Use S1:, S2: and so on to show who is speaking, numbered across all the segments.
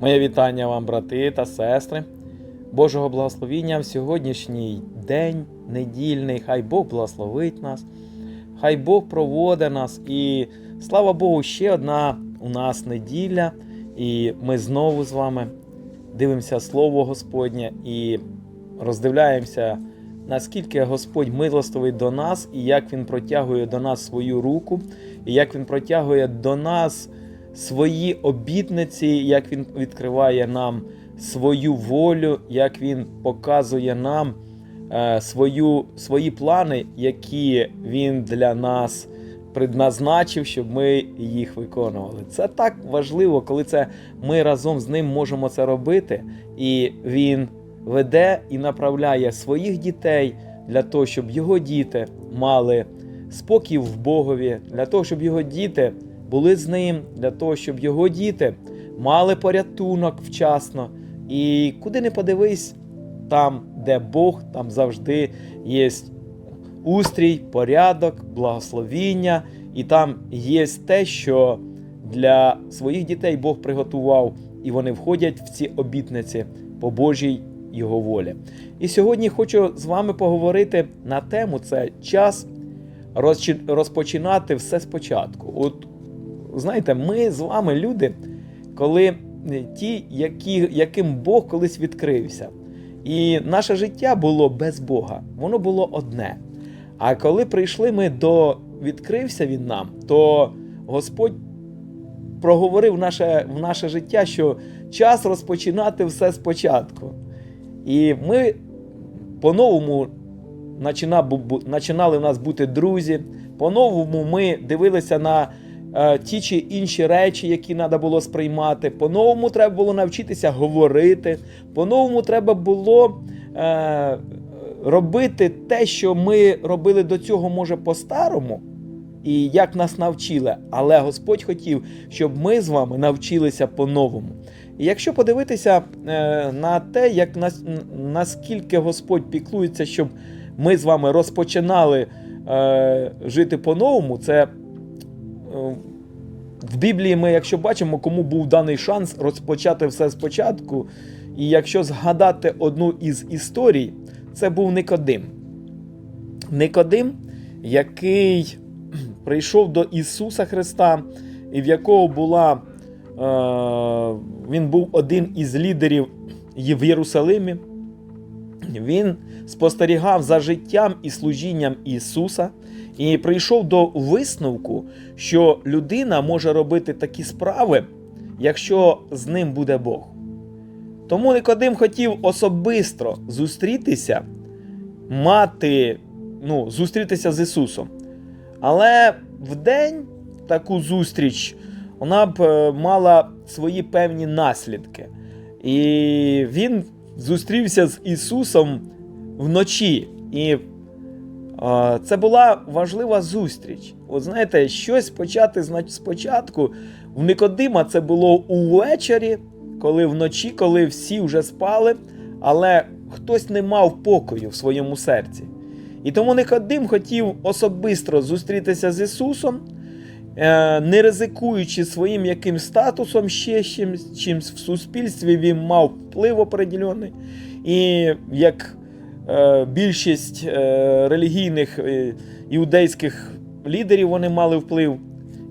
S1: Моє вітання вам, брати та сестри. Божого благословіння в сьогоднішній день недільний. Хай Бог благословить нас, хай Бог проводить нас. І слава Богу, ще одна у нас неділя. І ми знову з вами дивимося Слово Господнє і роздивляємося, наскільки Господь милостивий до нас, і як Він протягує до нас свою руку, і як Він протягує до нас свої обітниці, як Він відкриває нам свою волю, як Він показує нам е, свою, свої плани, які Він для нас предназначив, щоб ми їх виконували. Це так важливо, коли це ми разом з ним можемо це робити, і він веде і направляє своїх дітей для того, щоб його діти мали спокій в Богові, для того, щоб його діти були з ним, для того, щоб його діти мали порятунок вчасно. І куди не подивись, там, де Бог, там завжди є устрій, порядок, благословіння, і там є те, що для своїх дітей Бог приготував, і вони входять в ці обітниці по Божій його волі. І сьогодні хочу з вами поговорити на тему: це час розпочинати все спочатку. От знаєте, ми з вами люди, коли е, ті, які, яким Бог колись відкрився. І наше життя було без Бога, воно було одне. А коли прийшли ми до відкрився він нам, то Господь проговорив наше, в наше життя, що час розпочинати все спочатку. І ми по-новому починали в нас бути друзі. По-новому ми дивилися на ті чи інші речі, які треба було сприймати. По-новому треба було навчитися говорити. По-новому треба було е, робити те, що ми робили до цього, може, по-старому. І як нас навчили, але Господь хотів, щоб ми з вами навчилися по-новому. І якщо подивитися е, на те, як нас, наскільки Господь піклується, щоб ми з вами розпочинали е, жити по-новому, це е, в Біблії ми, якщо бачимо, кому був даний шанс розпочати все спочатку. І якщо згадати одну із історій, це був Никодим. Никодим, який прийшов до Ісуса Христа, і в якого була. Е, він був один із лідерів в Єрусалимі. Він спостерігав за життям і служінням Ісуса і прийшов до висновку, що людина може робити такі справи, якщо з ним буде Бог. Тому Никодим хотів особисто зустрітися, мати, ну, зустрітися з Ісусом. Але в день таку зустріч вона б е, мала свої певні наслідки. І він зустрівся з Ісусом вночі. І це була важлива зустріч. От знаєте, щось почати спочатку. В Никодима це було увечері, коли вночі, коли всі вже спали, але хтось не мав покою в своєму серці. І тому Никодим хотів особисто зустрітися з Ісусом, е, не ризикуючи своїм яким статусом, ще чимсь, чимсь в суспільстві він мав вплив определений. І як більшість е, релігійних е, іудейських лідерів вони мали вплив,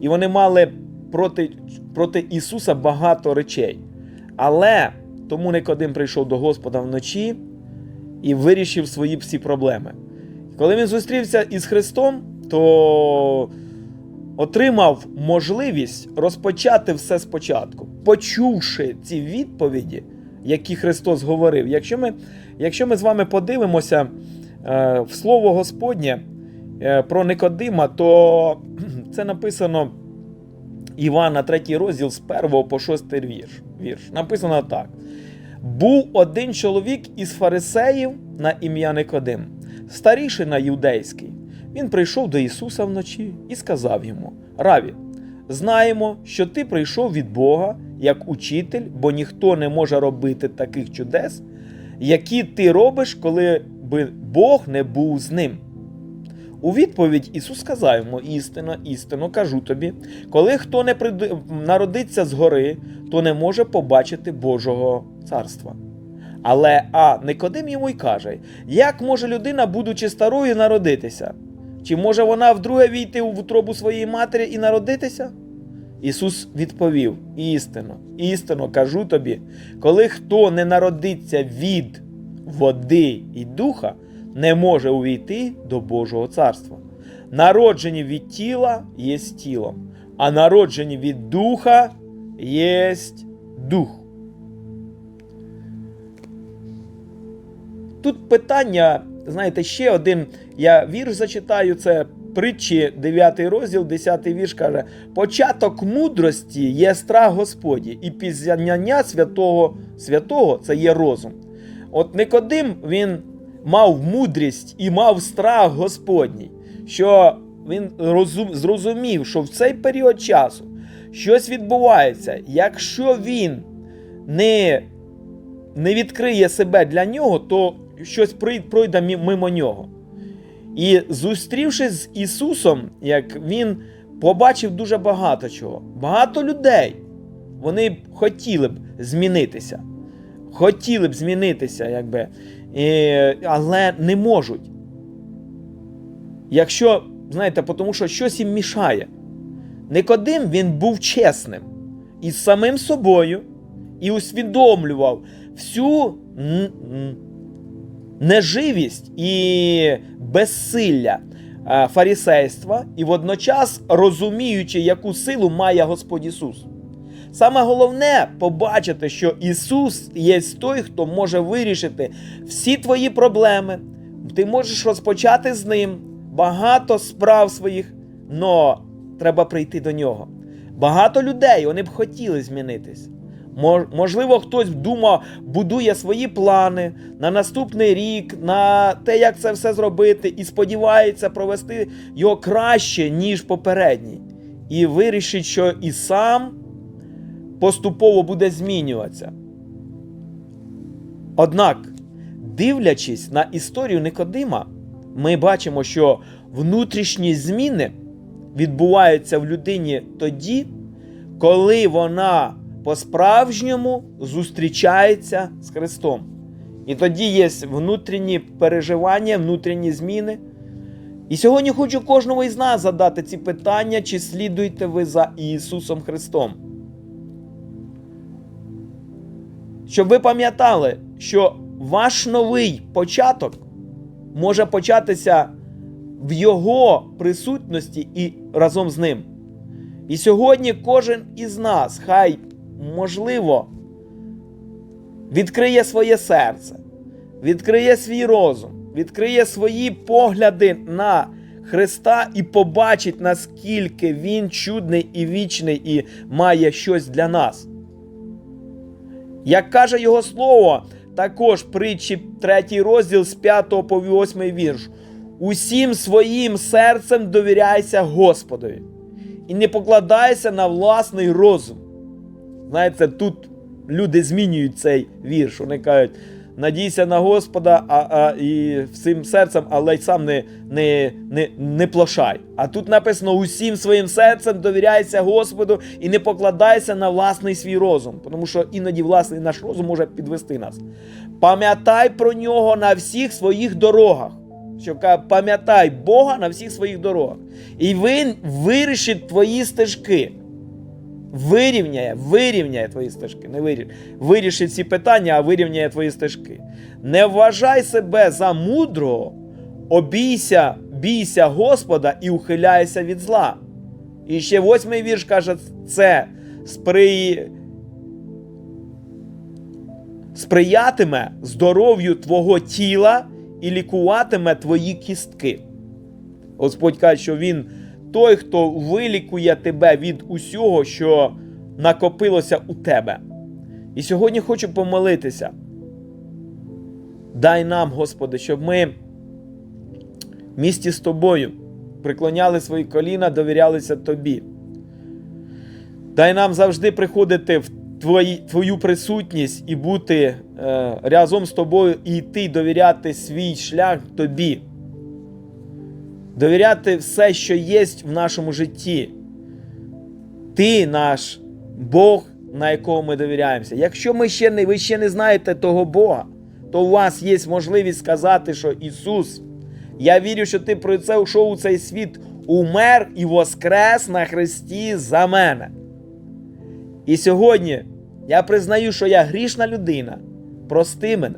S1: і вони мали проти, проти Ісуса багато речей. Але тому Никодим прийшов до Господа вночі і вирішив свої всі проблеми. Коли він зустрівся із Христом, то отримав можливість розпочати все спочатку, почувши ці відповіді, які Христос говорив. Якщо ми, якщо ми з вами подивимося е, в Слово Господнє е, про Никодима, то це написано Івана, 3 розділ з 1 по 6 вірш. вірш. Написано так. Був один чоловік із фарисеїв на ім'я Никодим, старішина юдейський. Він прийшов до Ісуса вночі і сказав йому: Раві, знаємо, що ти прийшов від Бога як учитель, бо ніхто не може робити таких чудес, які ти робиш, коли би Бог не був з ним. У відповідь Ісус сказав йому: істинно, істинно кажу тобі, коли хто не прид- народиться згори, то не може побачити Божого царства. Але а Никодим йому й каже: як може людина, будучи старою, народитися? Чи може вона вдруге війти в утробу своєї матері і народитися? Ісус відповів: істинно, істинно кажу тобі, коли хто не народиться від води і духа, не може увійти до Божого царства. Народжені від тіла є тілом, а народжені від духа є дух. Тут питання, знаєте, ще один. Я вірш зачитаю, це притчі, 9 розділ, 10 вірш каже: початок мудрості є страх Господі, і пізнання святого святого це є розум. От Никодим він мав мудрість і мав страх Господній, що він розум, зрозумів, що в цей період часу щось відбувається, якщо він не, не відкриє себе для нього, то щось пройде мимо нього. І зустрівшись з Ісусом, як Він побачив дуже багато чого. Багато людей вони б хотіли б змінитися. Хотіли б змінитися, якби, але не можуть. Якщо, знаєте, тому що щось їм мішає. Никодим він був чесним із самим собою і усвідомлював всю неживість і безсилля фарісейства, і водночас розуміючи, яку силу має Господь Ісус. Саме головне побачити, що Ісус є той, хто може вирішити всі твої проблеми. Ти можеш розпочати з ним багато справ своїх, але треба прийти до нього. Багато людей вони б хотіли змінитись. Можливо, хтось думав, будує свої плани на наступний рік, на те, як це все зробити, і сподівається провести його краще, ніж попередній. І вирішить, що і сам поступово буде змінюватися. Однак, дивлячись на історію Никодима, ми бачимо, що внутрішні зміни відбуваються в людині тоді, коли вона по-справжньому зустрічається з Христом. І тоді є внутрішні переживання, внутрішні зміни. І сьогодні хочу кожному із нас задати ці питання, чи слідуєте ви за Ісусом Христом. Щоб ви пам'ятали, що ваш новий початок може початися в Його присутності і разом з ним. І сьогодні кожен із нас, хай можливо, відкриє своє серце, відкриє свій розум, відкриє свої погляди на Христа і побачить, наскільки Він чудний і вічний і має щось для нас. Як каже його слово, також притчі 3 розділ з 5 по 8 вірш. Усім своїм серцем довіряйся Господові і не покладайся на власний розум. Знаєте, тут люди змінюють цей вірш. Вони кажуть, надійся на Господа а, а, і всім серцем, але й сам не не, не, не плашай. А тут написано: усім своїм серцем довіряйся Господу і не покладайся на власний свій розум, тому що іноді власний наш розум може підвести нас. Пам'ятай про нього на всіх своїх дорогах. Що пам'ятай Бога на всіх своїх дорогах. І Він вирішить твої стежки вирівняє, вирівняє твої стежки. Не вирішить. Вирішить ці питання, а вирівняє твої стежки. Не вважай себе за мудрого, обійся, бійся Господа і ухиляйся від зла. І ще восьмий вірш каже: це спри... сприятиме здоров'ю твого тіла і лікуватиме твої кістки. Господь каже, що Він той, хто вилікує тебе від усього, що накопилося у тебе. І сьогодні хочу помолитися. Дай нам, Господи, щоб ми в місті з тобою приклоняли свої коліна, довірялися Тобі. Дай нам завжди приходити в твої, Твою присутність і бути е, разом з тобою і йти довіряти свій шлях Тобі довіряти все, що є в нашому житті. Ти наш Бог на якого ми довіряємося. Якщо ми ще не, ви ще не знаєте того Бога, то у вас є можливість сказати, що Ісус, я вірю, що ти про це йшов у цей світ, умер і воскрес на Христі за мене. І сьогодні я признаю, що я грішна людина. Прости мене,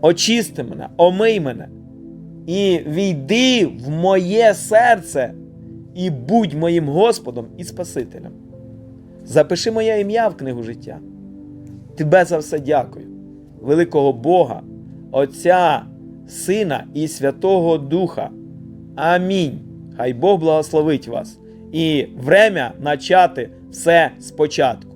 S1: очисти мене, омий мене. І війди в моє серце і будь моїм Господом і Спасителем. Запиши моє ім'я в книгу життя. Тебе за все дякую, великого Бога, Отця, Сина і Святого Духа. Амінь. Хай Бог благословить вас. І время начати все спочатку.